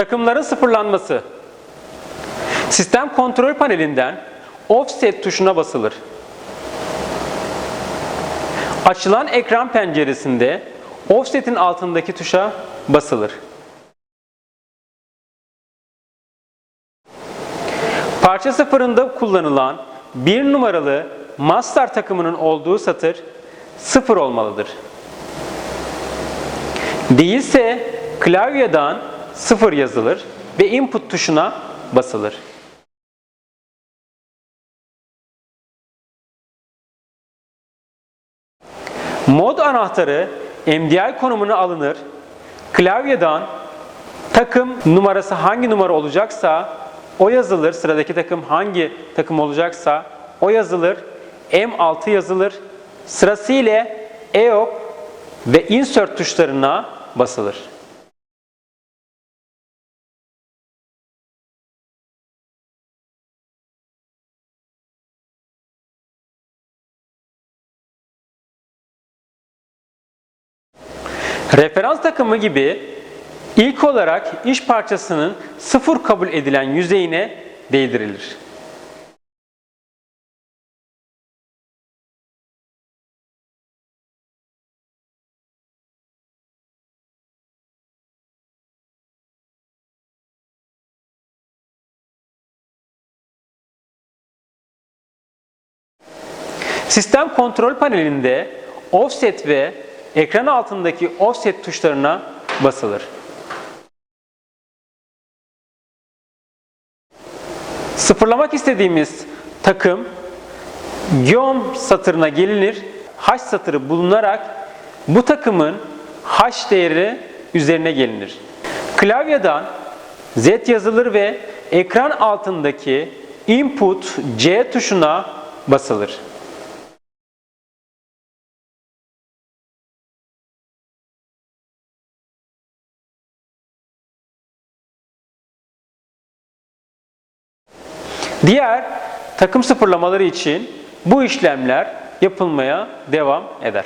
Takımların sıfırlanması. Sistem kontrol panelinden Offset tuşuna basılır. Açılan ekran penceresinde Offset'in altındaki tuşa basılır. Parça sıfırında kullanılan bir numaralı master takımının olduğu satır sıfır olmalıdır. Değilse klavyeden sıfır yazılır ve input tuşuna basılır. Mod anahtarı MDI konumuna alınır. Klavyeden takım numarası hangi numara olacaksa o yazılır. Sıradaki takım hangi takım olacaksa o yazılır. M6 yazılır. Sırasıyla EOP ve insert tuşlarına basılır. Referans takımı gibi ilk olarak iş parçasının sıfır kabul edilen yüzeyine değdirilir. Sistem kontrol panelinde offset ve ekran altındaki offset tuşlarına basılır. Sıfırlamak istediğimiz takım Geom satırına gelinir. H satırı bulunarak bu takımın H değeri üzerine gelinir. Klavyeden Z yazılır ve ekran altındaki Input C tuşuna basılır. Diğer takım sıfırlamaları için bu işlemler yapılmaya devam eder.